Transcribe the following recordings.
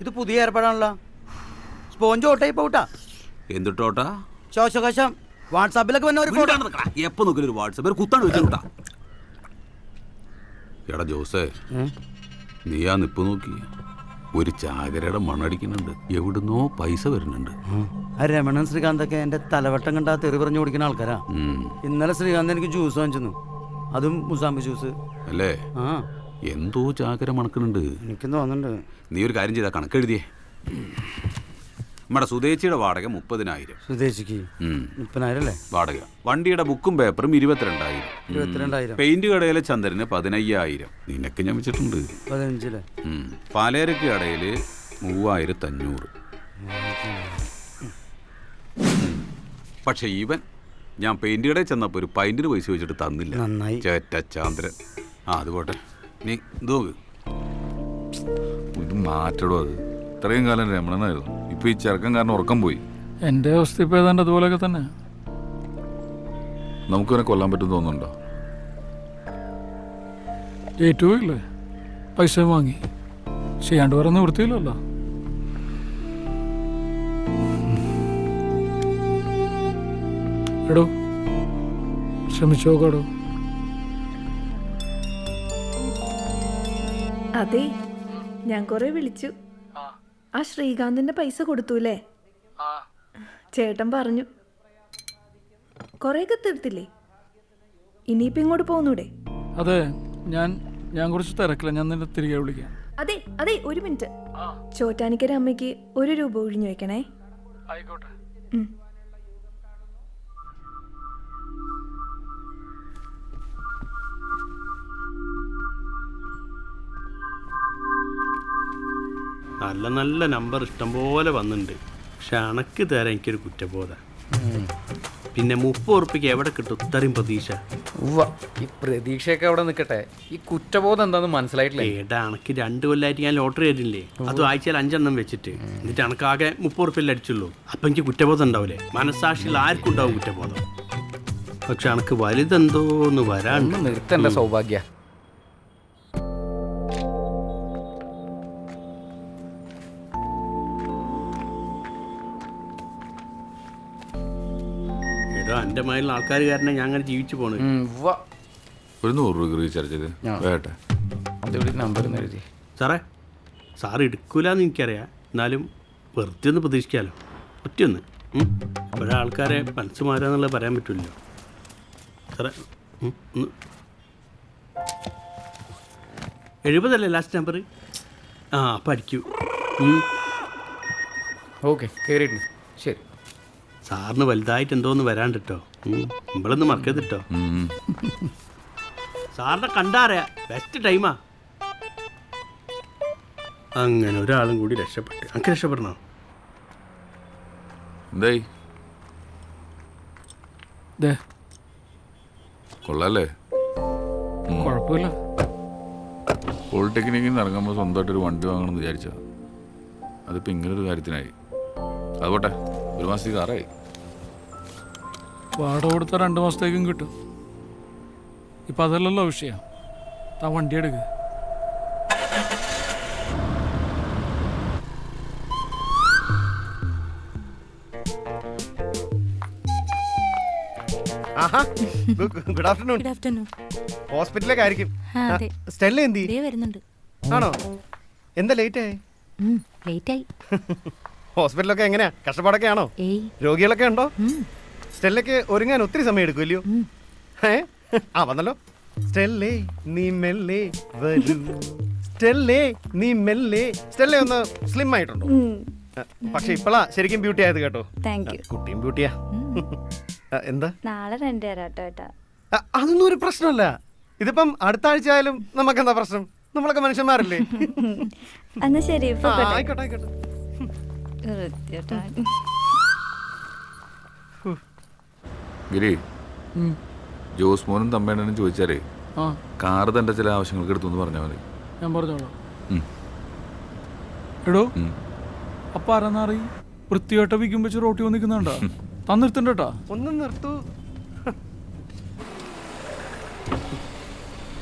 ഇത് പുതിയ ഏർപ്പാടാണല്ലോ. സ്പോഞ്ച് ഓട്ടായി പോട്ടാ എന്തിട്ടോട്ടാ ശോശകശം വാട്സാപ്പിലൊക്കെ വന്ന ഒരു ഫോട്ടോ. എപ്പോ നോക്കിയാലും ഒരു വാട്സാപ്പ്. ഒരു കുത്താണ് വെച്ചോട്ടാ എടാ ജോസേ നീ ആ നിപ്പ് നോക്കി. ഒരു ചാകരയുടെ മണ്ണടിക്കുന്നുണ്ട് എവിടുന്നോ പൈസ വരുന്നുണ്ട്. ആ രമണൻ ശ്രീകാന്തൊക്കെ എന്റെ തലവട്ടം കണ്ടാ തെറി പറഞ്ഞു കൊടുക്കുന്ന ആൾക്കാരാ. ഇന്നലെ ശ്രീകാന്ത് എനിക്ക് ജ്യൂസ് വാങ്ങിച്ചു അതും മുസാമ്പി ജ്യൂസ്. അല്ലേ? ആ. എന്തോ ചാകര മണക്കുന്നുണ്ട് എനിക്കും തോന്നുന്നുണ്ട്. നീ ഒരു കാര്യം ചെയ്താ കണക്കെഴുതിയേ നമ്മുടെ സുതേച്ചിയുടെ വാടക മുപ്പതിനായിരം. സുദേശിക്ക്. മുപ്പതിനായിരം അല്ലേ? വാടക. വണ്ടിയുടെ ബുക്കും പേപ്പറും ഇരുപത്തിരണ്ടായിരം. ഇരുപത്തിരണ്ടായിരം. പെയിന്റ് കടയിലെ ചന്ദ്രന് പതിനയ്യായിരം. നിനക്ക് ഞാൻ വെച്ചിട്ടുണ്ട്. പതിനഞ്ചല്ലേ. പാലേരക്ക് കടയിൽ മൂവായിരത്തി അഞ്ഞൂറ് പക്ഷെ ഈവൻ ഞാൻ പെയിന്റ് കടയിൽ ചെന്നപ്പോൾ ഒരു പൈന്റിന് പൈസ വെച്ചിട്ട് തന്നില്ല. നന്നായി. ചേറ്റ ചാന്ദ്രൻ. ആ അത് പോട്ടെ. നീ ഇത് നോക്ക്. ഇത് മാറ്റടോ അത്. ഇത്രയും കാലം രമണനായിരുന്നു. ഇപ്പൊ ഈ ചെറുക്കം കാരണം ഉറക്കം പോയി. എന്റെ അവസ്ഥ ഇപ്പോൾ ഏതാണ്ട് അതുപോലെയൊക്കെ തന്നെ. നമുക്കിവനെ കൊല്ലാൻ പറ്റും തോന്നുന്നുണ്ടോ? ഏറ്റവും ഇല്ലേ പൈസ വാങ്ങി. ചെയ്യാണ്ട് വേറെ നിവൃത്തിയില്ലല്ലോ എടോ ശ്രമിച്ചു നോക്കാടോ അതെ ഞാൻ കുറെ വിളിച്ചു. ആ. ശ്രീകാന്തിന്റെ പൈസ കൊടുത്തൂലേ? ചേട്ടൻ പറഞ്ഞു. കുറെയൊക്കെ തീർത്തില്ലേ? ഇനിയിപ്പോ ഇങ്ങോട്ട് പോന്നൂടെ? അതെ ഞാൻ ഞാൻ കുറച്ച് തിരക്കില്ല ഞാൻ നിന്നെ തിരികെ വിളിക്കാം. അതെ അതെ ഒരു മിനിറ്റ്. ചോറ്റാനിക്കര അമ്മയ്ക്ക് ഒരു രൂപ ഒഴിഞ്ഞു വെക്കണേ ആയിക്കോട്ടെ. നല്ല നല്ല നമ്പർ ഇഷ്ടംപോലെ വന്നിട്ടുണ്ട് പക്ഷെ അണക്ക് തരാൻ എനിക്കൊരു കുറ്റബോധ. പിന്നെ മുപ്പത് ഉറുപ്പിക്ക് എവിടെ കിട്ടും ഇത്രയും പ്രതീക്ഷ? ഉവ്വ ഈ പ്രതീക്ഷയൊക്കെ അവിടെ നിൽക്കട്ടെ ഈ കുറ്റബോധം എന്താണെന്ന് മനസ്സിലായിട്ടില്ല? ഏടാ അണക്ക് രണ്ട് കൊല്ലമായിട്ട് ഞാൻ ലോട്ടറി ആയിട്ടില്ലേ? അത് വായിച്ചാൽ അഞ്ചെണ്ണം വെച്ചിട്ട്. എന്നിട്ട് അണക്കാകെ മുപ്പത് ഉറുപ്പില്ല അടിച്ചുള്ളൂ. അപ്പൊ എനിക്ക് കുറ്റബോധം ഉണ്ടാവില്ലേ മനസ്സാക്ഷിയിൽ ആർക്കും ഉണ്ടാവും കുറ്റബോധം. പക്ഷെ അണക്ക് വലുതെന്തോന്ന് വരാണ്ട്. നിർത്തണ്ട സൗഭാഗ്യ. മയിലുള്ള ആൾക്കാർ കാരണം ഞാൻ അങ്ങനെ ജീവിച്ചു പോണു ഒരു നൂറ് രൂപ റീചാർജ് ചെയ്ത് ആ. വേട്ടെ. നമ്പർ എഴുതി. സാറേ സാറ് എടുക്കൂലെന്ന് എനിക്കറിയാം. എന്നാലും വെറുതെ ഒന്ന് പ്രതീക്ഷിക്കാമല്ലോ ഒറ്റയൊന്ന് ഒരാൾക്കാരെ ആൾക്കാരെ മനസ്സ് മാറാന്നുള്ളത് പറയാൻ പറ്റില്ലല്ലോ സാറേ എഴുപതല്ലേ ലാസ്റ്റ് നമ്പർ ആ അപ്പം അടിക്കൂ. ഓക്കെ കയറിയിട്ടുണ്ട് ശരി. സാറിന് വലുതായിട്ട് എന്തോന്ന് വരാണ്ട് കേട്ടോ മറക്കരുതിട്ടോ മറക്കരുത് കേട്ടോ ഉം. സാറിനെ കണ്ടാറിയാ ബെസ്റ്റ് ടൈമാ അങ്ങനെ ഒരാളും കൂടി രക്ഷപ്പെട്ട്. അങ്ങ് രക്ഷപ്പെടണോ? കൊള്ളാല്ലേ? കുഴപ്പമില്ല. പോളിടെക്നിക്കിൽ നിന്ന് ഇറങ്ങുമ്പോൾ സ്വന്തമായിട്ട് ഒരു വണ്ടി വാങ്ങണം എന്ന് വിചാരിച്ചാ അതിപ്പോൾ ഇങ്ങനൊരു കാര്യത്തിനായി. അതുപോട്ടെ ഒരു മാസത്തേക്ക് കാറായി വാടക കൊടുത്താൽ രണ്ട് മാസത്തേക്കും കിട്ടും. ഇപ്പം അതല്ലല്ലോ വിഷയം. താ വണ്ടി എടുക്കുക ആഹാ ഗുഡ് ആഫ്റ്റർനൂൺ. Good afternoon. ഹോസ്പിറ്റലിലേക്ക് ആയിരിക്കും. ആ അതെ. സ്റ്റെല്ല എന്തി ദേ വരുന്നുണ്ട്. ആണോ? എന്താ ലേറ്റ് ആയി ഹോസ്പിറ്റലൊക്കെ എങ്ങനെയാ? കഷ്ടപ്പാടൊക്കെ ആണോ? ഏയ്. രോഗികളൊക്കെ ഉണ്ടോ? ഉം. സ്റ്റെല്ലയ്ക്ക് ഒരുങ്ങാൻ ഒത്തിരി സമയം എടുക്കുമല്ലോ ഏ ആ വന്നല്ലോ സ്റ്റെല്ലേ നീ മെല്ലെ വരൂ സ്റ്റെല്ലേ നീ മെല്ലെ സ്റ്റെല്ലേ ഒന്ന് സ്ലിം ആയിട്ടുണ്ടോ പക്ഷെ ഇപ്പളാ ശരിക്കും ബ്യൂട്ടി ആയത് കേട്ടോ താങ്ക് യു കുട്ടിയും ബ്യൂട്ടിയാ എന്താ നാളെ രണ്ട് തരാട്ടോ ഏട്ടാ അതൊന്നും ഒരു പ്രശ്നമല്ല ഇതിപ്പം അടുത്ത ആഴ്ച ആയാലും നമുക്ക് എന്താ പ്രശ്നം നമ്മളൊക്കെ മനുഷ്യന്മാരല്ലേ എന്നാ ശരി. ആയിക്കോട്ടെ ആയിക്കോട്ടെ. ഗിരി ജോസ് മോനും തമ്മേണ്ണനും ചോദിച്ചാലേ ആ. കാറ് തന്റെ ചില ആവശ്യങ്ങൾക്ക് എടുത്തു എന്ന് പറഞ്ഞാൽ മതി. ഞാൻ പറഞ്ഞോളാം. ഉം. എടോ ഉം. അപ്പം ആരെന്നറി വൃത്തികെട്ട വിൽക്കും വെച്ച് റോട്ടി വന്ന് നിൽക്കുന്നുണ്ടോ? തന്നിരുത്തണ്ടേട്ടാ ഒന്ന് നിർത്തു.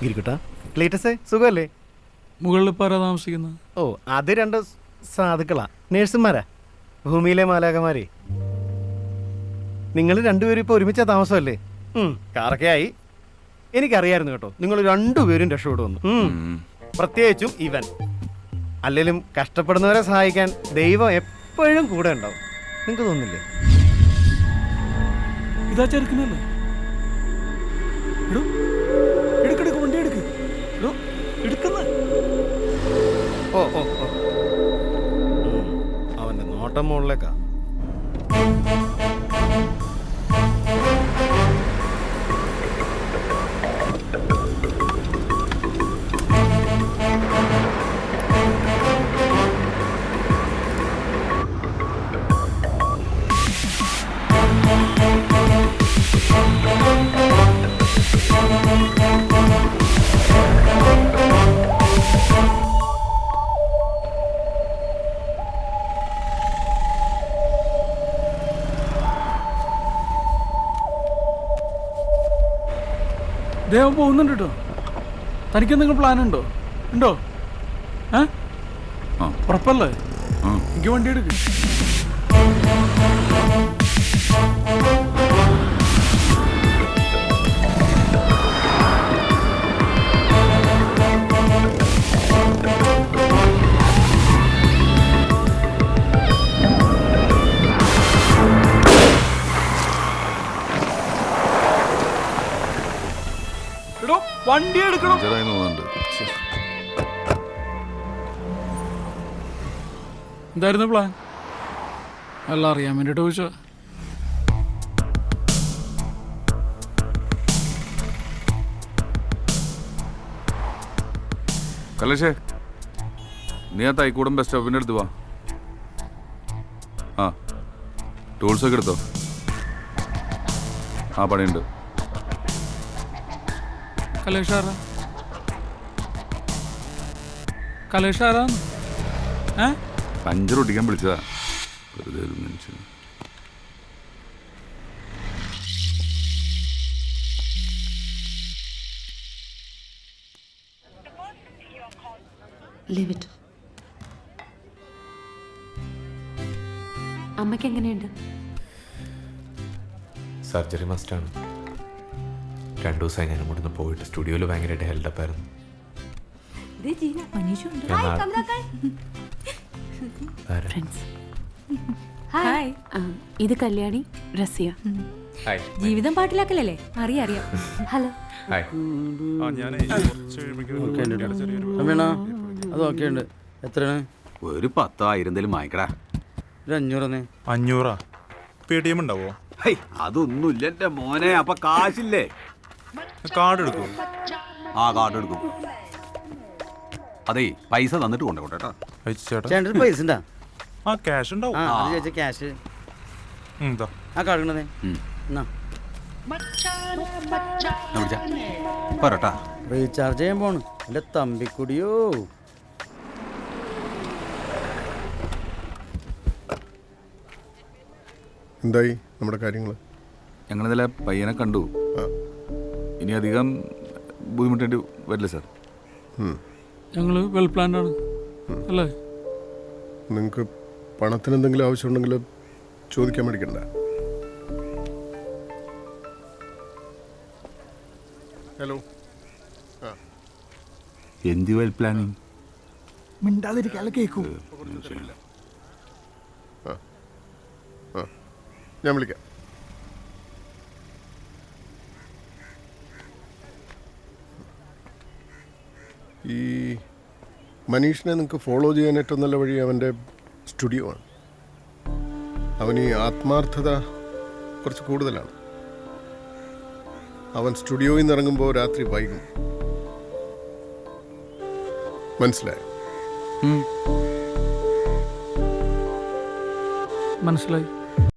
ഗിരിക്കുട്ട ക്ലീറ്റസേ സുഖമല്ലേ മുകളിൽ ഇപ്പം ആരാ താമസിക്കുന്നത് ഓ അത് രണ്ട് സാധുക്കളാ. നേഴ്സുമാരാ. ഭൂമിയിലെ മാലാകമാരെ നിങ്ങൾ രണ്ടുപേരും ഇപ്പോൾ ഒരുമിച്ച താമസമല്ലേ? കാറൊക്കെ ആയി. എനിക്കറിയായിരുന്നു കേട്ടോ നിങ്ങൾ രണ്ടുപേരും രക്ഷപ്പെടുമെന്ന് വന്നു. പ്രത്യേകിച്ചും ഇവൻ. അല്ലെങ്കിലും കഷ്ടപ്പെടുന്നവരെ സഹായിക്കാൻ ദൈവം എപ്പോഴും കൂടെ ഉണ്ടാവും. നിങ്ങൾക്ക് തോന്നില്ലേ ഇതാ ചെറുക്കനല്ലേ എടോ എടുക്കെടുക്ക് വണ്ടി എടുക്ക്. എടോ എടുക്കുന്ന. ഓ ഓ ഓ. അവന്റെ നോട്ടം മുകളിലേക്കാ. ദേവൻ പോകുന്നുണ്ട് കേട്ടോ തനിക്ക് എന്തെങ്കിലും പ്ലാൻ ഉണ്ടോ? ഉണ്ടോ ഏ? ആ. ഉറപ്പല്ലേ. എനിക്ക് വണ്ടി എടുക്ക്. വണ്ടി എടുക്കണം. പഞ്ചറായി തോന്നുന്നുണ്ട് എന്തായിരുന്നു പ്ലാൻ എല്ലാം അറിയാൻ വേണ്ടിട്ട് ചോദിച്ചോ കലേഷേ നീ ആ തൈക്കൂടം ബസ് സ്റ്റോപ്പിന്റെ അടുത്ത് വാ. ആ ടൂൾസൊക്കെ എടുത്തോ. ആ പണിയുണ്ട്. കലേഷാരാ കലേഷാരാന്ന് ഏ പഞ്ചർ ഒട്ടിക്കാൻ വിളിച്ചതാ വെറുതെ ഒരു മനുഷ്യൻ ലീവ് ഇറ്റ് അമ്മയ്ക്ക് എങ്ങനെയുണ്ട്? സർജറി മസ്റ്റാണ് രണ്ടു ദിവസമായി ഞാൻ ഇങ്ങോട്ടൊന്ന് പോയിട്ട് സ്റ്റുഡിയോയിൽ ഭയങ്കരമായിട്ട് ഹെൽഡപ്പ് ആയിരുന്നു. ഞാൻ നാ- ആരാ? ഫ്രണ്ട്സ് ഹായ് ഇത് കല്യാണി റസിയ. ഹായ് ജീവിതം പാട്ടിലാക്കലല്ലേ? അറിയാം അറിയാം. ഹലോ ഹായ് അമ്മീണ അത് ഓക്കെ ഉണ്ട്. എത്രയാണ്? ഒരു പത്തോ ആയിരം എന്തെങ്കിലും വാങ്ങിക്കടാ. ഒരു അഞ്ഞൂറന്നേ അഞ്ഞൂറാ പേ ടി എം ഉണ്ടാവോ? അതൊന്നുമില്ല എന്റെ മോനെ അപ്പൊ കാശില്ലേ? കാർഡ് എടുക്കൂ. ആ കാർഡ് എടുക്കും. അതേ പൈസ തന്നിട്ട് കൊണ്ടോട്ടെ കേട്ടോ അയച്ചു ചേട്ടാ ചേട്ടൻ പൈസ ഉണ്ടാ ആ ക്യാഷ് ഉണ്ടാവും. ആ അത് ചോദിച്ച ക്യാഷ് ഉം, ദാ. ആ എന്നാ? ഞാൻ റീചാർജ് ചെയ്യാൻ പോണ്. എന്റെ തമ്പിക്കുടിയോ. എന്തായി നമ്മുടെ കാര്യങ്ങൾ ഞങ്ങളിതിലെ പയ്യനെ കണ്ടു. ആ. ഇനി അധികം ബുദ്ധിമുട്ടേണ്ടി വരില്ല സാർ. ഞങ്ങൾ വെൽ പ്ലാൻഡ് ആണ്. അല്ലേ? നിങ്ങൾക്ക് പണത്തിന് എന്തെങ്കിലും ആവശ്യമുണ്ടെങ്കിൽ ചോദിക്കാൻ മേടിക്കണ്ട. ഹലോ. എന്ത് വെൽ പ്ലാനിങ്? മിണ്ടാതിരിക്കാതെ കേൾക്കും ആ. ഞാൻ വിളിക്കാം. ഈ മനീഷിനെ നിങ്ങൾക്ക് ഫോളോ ചെയ്യാൻ ഏറ്റവും നല്ല വഴി അവന്റെ സ്റ്റുഡിയോ ആണ്. അവന് ഈ ആത്മാർത്ഥത കുറച്ച് കൂടുതലാണ്. അവൻ സ്റ്റുഡിയോയിൽ നിന്ന് ഇറങ്ങുമ്പോൾ രാത്രി വൈകും. മനസ്സിലായോ? മനസ്സിലായി.